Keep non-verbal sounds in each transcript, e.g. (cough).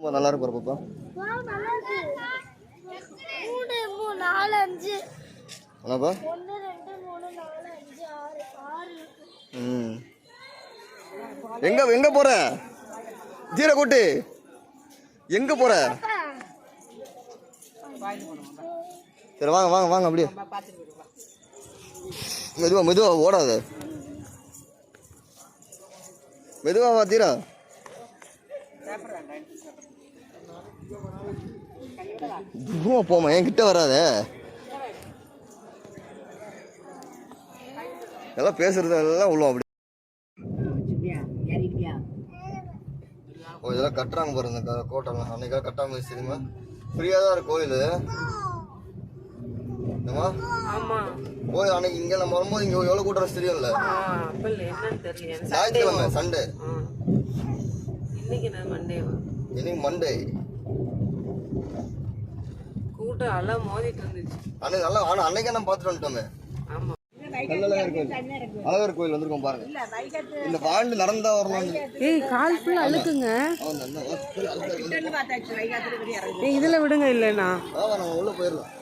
ரொம்ப நல்லா இருக்கும் பாப்பா என்னப்பா? ம். எங்க எங்க போற? ஜீர கூட்டு. எங்க போற? சரி வாங்க வாங்க வாங்க அப்படியே. மெதுவா மெதுவா ஓடாது. மெதுவா வா தீரா. தூரமா போமா என் கிட்ட வராத. எல்லாம் பேசுறது எல்லாம் உள்ளோம் அப்படி. ஓ இதெல்லாம் கட்டுறாங்க பாருங்க கோட்டெல்லாம் அன்னைக்காக கட்டாம வச்சு தெரியுமா? ஃப்ரீயாக தான் இருக்கு கோயில். கோயில் அன்னைக்கு இங்க நம்ம வரும்போது இங்க எவ்வளவு கூட்டம் தெரியும்ல? ஞாயிற்றுக்கிழமை சண்டே இன்னைக்கு மண்டே கூட்டம் எல்லாம் மோதிட்டு இருந்துச்சு அன்னைக்கு நல்லா ஆனா அன்னைக்கே நம்ம பார்த்துட்டு வந்துட்டோமே ஆமா அழகர் கோயில் வந்திருக்கோம் பாருங்க இந்த பாண்டு நடந்தா வரணும் ஏய் கால் ஃபுல்லா அழுக்குங்க. ஏய் இதுல விடுங்க இல்லைனா நம்ம உள்ள போயிடலாம்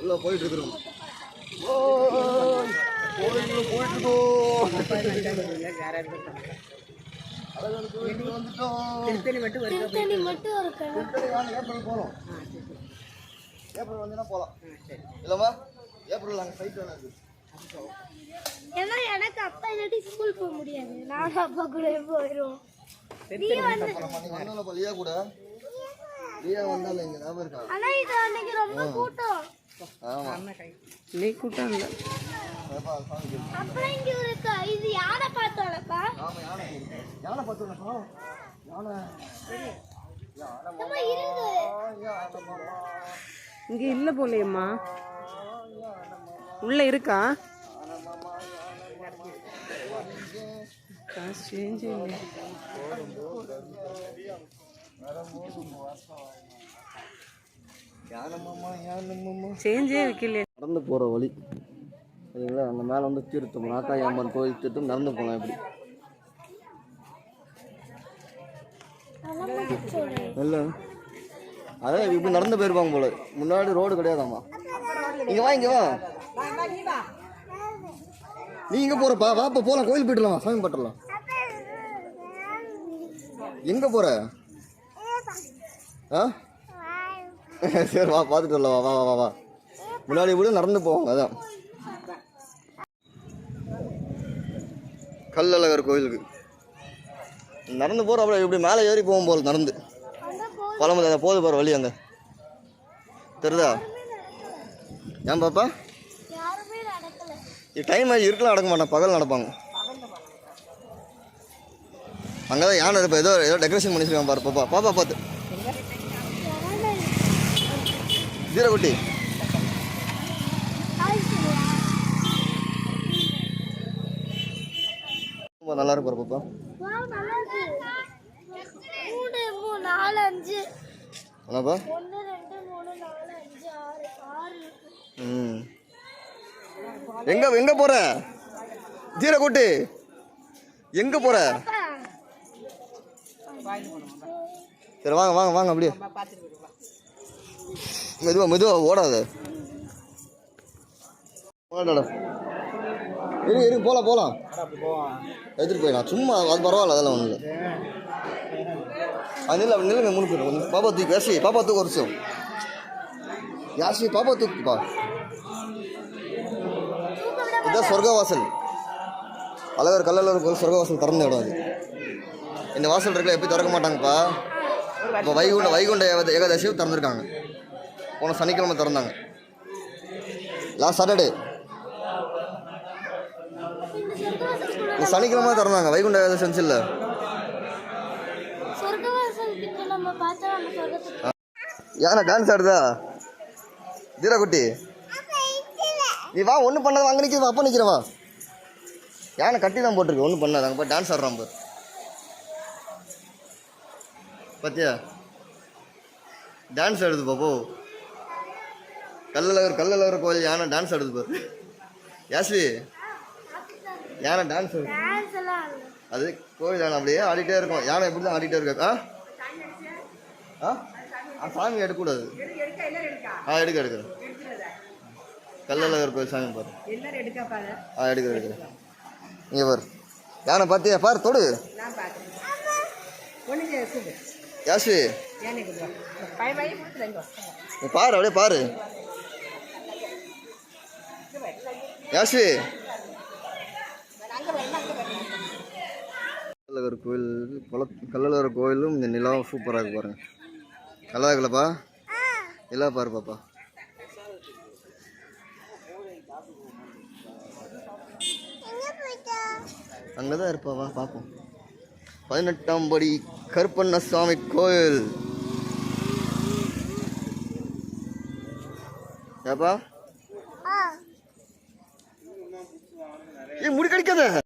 உள்ள போயிட்டு இருக்கிறோம் கோயிலுக்குள்ள போயிட்டு இருக்கோம் வந்துட்டோம் திருத்தணி மட்டும் வாங்க, ஏப்ரல் போகலாம் ஏப்ரல் போகலாம் இல்லைம்மா ஏப்ரல் அங்கே சைட் வேணா இருக்கு. ஏன்னா எனக்கு அப்பா இல்லாட்டி ஸ்கூல் போக முடியாது. நானும் அப்பா கூட போயிடுவோம். நீ கூட? லியா வந்தால இங்க ஞாபகம் இருக்கா? ஆனா இது அன்னைக்கு ரொம்ப கூட்டம். நீ கூட்டம் இல்ல. அப்புறம் இங்க இருக்கு? இது யாரை பார்த்தோம்லப்பா ஆமா யானை. இருக்கு. யானை. யானை யானை இங்க இல்ல போலையம்மா. உள்ள இருக்கா? காசு சேஞ்ச் இல்லை யானை யானை சேஞ்சே நடந்து போகிற வழி சரிங்களா? அந்த மேலே வந்து தீர்த்தம் நாக்காய் அம்மன் கோயில் தீர்த்தம் நடந்து போகலாம் இப்படி. இல்லை. அதான் இப்படி நடந்து போயிருப்பாங்க போல. முன்னாடி ரோடு கிடையாதாம்மா? இங்க வா இங்க வா. நீ இங்க போறப்பா வாப்பா போலாம். கோயில் போயிடலாம் சாமி பட்டலாம் எங்க போற? ஆ? (laughs) சரி வா பார்த்துட்டு வரலாம். வா வா வா வா. முன்னாடி கூட நடந்து போவாங்க அதான். கல்லழகர் கோயிலுக்கு. நடந்து போகிற அப்புறம் இப்படி மேலே ஏறி போகும் போல் நடந்து. பழமுது அந்த போது போகிற வழி அங்கே. தெரியுதா? ஏன் பாப்பா? டைம் ஆகி இருக்கலாம் நடக்க மாட்டேன் பகல் நடப்பாங்க. அங்கே தான் யானை இருப்பா ஏதோ ஏதோ டெக்கரேஷன் பண்ணி வச்சிருக்கான் பாரு பாப்பா பாப்பா பார்த்து. ஜீரகுட்டி ரொம்ப நல்லா இருக்கும் பாப்பா. ம். எங்க எங்க போற? ஜீரோ கூட்டு எங்க போற? சரி வாங்க வாங்க வாங்க அப்படியே. மெதுவா மெதுவா ஓடாத. இரு இரு போலாம் போலாம். எடுத்துட்டு போயிடலாம். சும்மா அது பரவாயில்ல அதெல்லாம் ஒன்றும் இல்லை. அது நில்ல அப்படி நில்லுங்க மூணு பேர் வந்து பாப்பா தூக்கி யாசி பாப்பா தூக்கு ஒரு யாசி பாப்பா தூக்குப்பா இதுதான் சொர்க்கவாசல். அழகர் கல்லழகர் கோயில் சொர்க்கவாசல் திறந்து இடம் அது. இந்த வாசல் இருக்குல்ல எப்படி திறக்க மாட்டாங்கப்பா. இப்போ வைகுண்ட வைகுண்ட ஏகாதசியும் திறந்துருக்காங்க. போன சனிக்கிழமை திறந்தாங்க. லாஸ்ட் சாட்டர்டே இந்த சனிக்கிழமை திறந்தாங்க. வைகுண்ட ஏகாதசி இல்லை யானை டான்ஸ் ஆடுதா? தீரா குட்டி நீ வா ஒன்றும் பண்ணாத அங்கே நிற்கிது அப்பா நிற்கிறேன் வா. யானை கட்டி தான் போட்டிருக்கு ஒன்றும் பண்ணாத அங்கே போய் டான்ஸ் ஆடுறான் பாரு. பார்த்தியா டான்ஸ் ஆடுது பாப்போ. கல்லழகர் கல்லழகர் கோயில் யானை டான்ஸ் ஆடுது பாரு. யாஸ்வி? யானை டான்ஸ் இல்லை அது கோவில் யானை அப்படியே ஆடிட்டே இருக்கும். யானை எப்படி தான் ஆடிட்டே இருக்கு? ஆ? ஆ? சாமி எடுக்கக்கூடாது. ஆ எடுக்க எடுக்கிறேன் கல்லழகர் கோயில் சாமி பாரு. ஆ எடுக்கிறேன் எடுக்கிறேன் இங்கே பாரு. யானை பார்த்தியா பாரு தொடு. யாஸ்வி? பாரு அப்படியே பாரு. யாசி கல்லழகர் கோயில் குள கல்லழகர் கோயிலும் இந்த நிலாவும் சூப்பராக இருக்கு பாருங்க. நல்லா இருக்குல்லப்பா நிலா பாரு பாப்பா. அங்கே தான் இருப்பாவா பார்ப்போம் பதினெட்டாம் படி கருப்பண்ண சுவாமி கோயில். ஏப்பா ये मुड़ी कड़ी कैसे है